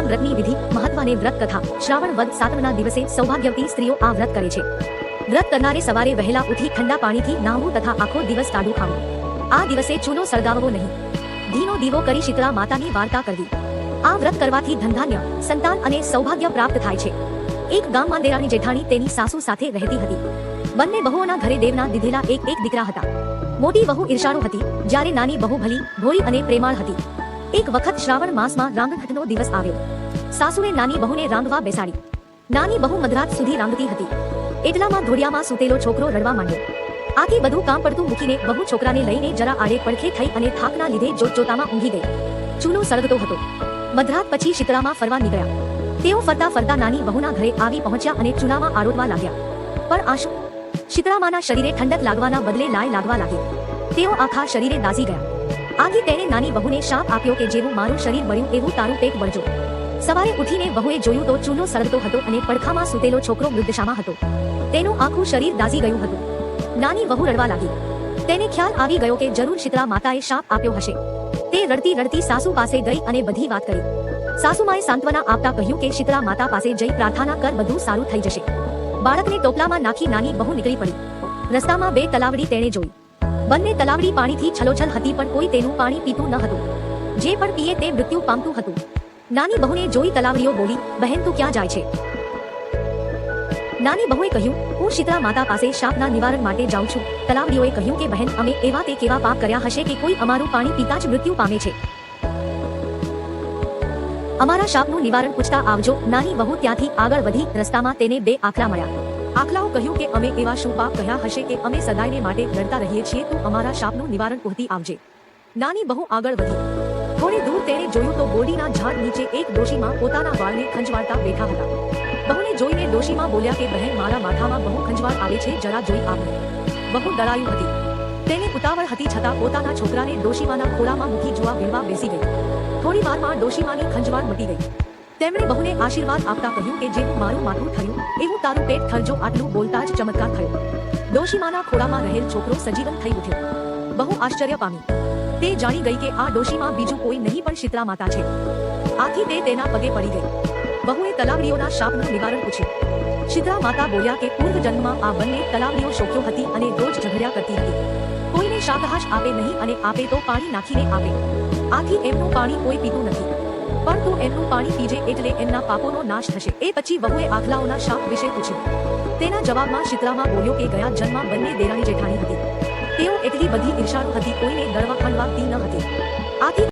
પુરુષોત્તમ વ્રતની વિધિ મહત્વને વ્રત કથા. શ્રાવણ વદ સાતમના દિવસે સૌભાગ્યવતી સ્ત્રીઓ આ વ્રત કરે છે. વ્રત કરનારે સવારે વહેલા ઉઠી ઠંડા પાણીથી નાહવું તથા આખો દિવસ ટાઢું ખાવું. આ દિવસે ચૂનો સળગાવવો નહીં. ઘીનો દીવો કરી શીતળા માતાની વાર્તા કરવી. આ વ્રત કરવાથી ધનધાન્ય, સંતાન અને સૌભાગ્ય પ્રાપ્ત થાય છે. એક ગામમાં દેરાની જેઠાણી તેની સાસુ સાથે રહેતી હતી. બંને બહુઓના ઘરે દેવના દીધેલા એક એક દીકરા હતા. મોટી બહુ ઈર્ષાળુ હતી, જ્યારે નાની બહુ ભલી, ભોળી અને પ્રેમાળ હતી. એક વખત શ્રાવણ માસમાં રાંગણખટનો દિવસ આવ્યો. સાસુએ નાની બહુને રાંગવા બેસાડી. નાની બહુ મધરાત સુધી રાંગતી હતી. એટલામાં ધોડિયામાં સૂતેલો છોકરો રડવા માંડ્યો. આથી બધું કામ પડતું મૂકીને બહુ છોકરાને લઈને જરા આડે પડખે થઈ અને થાકના લીધે જોતજોતામાં ઊંઘી ગઈ. ચૂલો સળગતો હતો. મધરાત પછી શીતળામાં ફરવા નીકળ્યા. તેઓ ફરતા ફરતા નાની બહુના ઘરે આવી પહોંચ્યા અને ચૂલામાં આરોટવા લાગ્યા. પણ આશુ, શીતળામાના શરીરે ઠંડક લાગવાના બદલે લાય લાગવા લાગી. તેઓ આખા શરીરે દાઝી ગયા. આથી તેણે નાની બહુને શાપ આપ્યો કે જેવું મારું શરીર બળ્યું એવું તારું પેટ બળજો. સવારે ઉઠીને બહુએ જોયું તો ચૂલો સળગતો હતો અને પડખામાં સૂતેલો છોકરો મૃતશામાં હતો. તેનું આખું શરીર દાઝી ગયું હતું. નાની બહુ રડવા લાગી. તેને ખ્યાલ આવી ગયો કે જરૂર શીતળા માતાએ શાપ આપ્યો હશે. તે રડતી રડતી સાસુ પાસે ગઈ અને બધી વાત કરી. સાસુમાએ સાંત્વના આપતા કહ્યું કે શીતળા માતા પાસે જઈ પ્રાર્થના કર બધું સારું થઈ જશે. બાળકને ટોપલામાં નાખી નાની બહુ નીકળી પડી. રસ્તામાં બે તલાવડી તેણે જોઈ. બંને તલાવડી પાણીથી છલોછલ હતી, પણ કોઈ તેનું પાણી પીતું ન હતું. જે પણ પીએ તે મૃત્યુ પામતું હતું. નાની બહુને જોઈ તલાવડીઓ બોલી, બહેન, તું ક્યાં જાય છે? નાની બહુએ કહ્યું, હું શીતળા માતા પાસે શાપના નિવારણ માટે જાઉં છું. તલાવડીઓએ કહ્યું કે, બહેન, અમે એવા તે કેવા પાપ કર્યા હશે કે કોઈ અમારું પાણી પીતા જ મૃત્યુ પામે છે. અમારા શાપનું નિવારણ પૂછતા આવજો. નાની બહુ ત્યાંથી આગળ વધી રસ્તામાં તેને બે આખલા મળ્યા. આખલાઓ કહ્યું કે અમે એવા શું પાપ કહ્યા હશે કે અમે સદાયને માટે લડતા રહીએ છીએ તું અમારા શાપનું નિવારણ પહોંચી આવજે. નાની બહુ આગળ વધી. થોડી દૂર તેણે જોયું તો બોડીના ઝાડ નીચે એક ડોશીમાં પોતાના વાળને ખંજવાળતા બેઠા હતા. બહુને જોઈને ડોશીમાં બોલ્યા કે, બહેન, મારા માથામાં બહુ ખંજવાળ આવે છે, જરા જોઈ આપ બહુ ડરાયું હતી. તેને ઉતાવળ હતી છતાં પોતાના છોકરાને ડોશીમાના ખોળામાં મૂકી જોવા વીણવા બેસી ગઈ. થોડી વારમાં ડોશીમાની ખંજવાળ મટી ગઈ. તેમણે બહુને આશીર્વાદ આપતા કહ્યું કે જેવું મારું માથું થયું એવું તારું પેટ થરજો આટલું બોલતા જ ચમત્કાર થયો. ડોશીમાના ખોળામાં રહેલ છોકરો સજીવન થઈ ઉઠ્યો. બહુ આશ્ચર્ય પામી. તે જાણી ગઈ કે આ ડોશીમાં બીજું કોઈ નહીં પણ શીતળા માતા છે. આથી તે તેના પગે પડી ગઈ. બહુએ તલાવડીઓના શાપનું નિવારણ પૂછ્યું. શીતળા માતા બોલ્યા કે પૂર્વ જન્મમાં આ બંને તલાવડીઓ શોખ્યો હતી અને રોજ ઝઘડ્યા કરતી હતી. કોઈને શાકહાશ આપે નહીં અને આપે તો પાણી નાખીને આપે. આથી એમનું પાણી કોઈ પીતું નથી. પણ તું એમનું પાણી પીજે એટલે એમના પાપોનો નાશ થશે. એ પછી બહુએ આખલાઓના શાપ વિશે પૂછ્યું. તેના જવાબમાં શીતળામાં બોલ્યો કે ગયા જન્મમાં બંને દેરાણી જેઠાણી હતી. તેઓ એટલી બધી ઈર્ષાળુ હતી, કોઈને દળવા ખંડવાતી ન હતી. આથી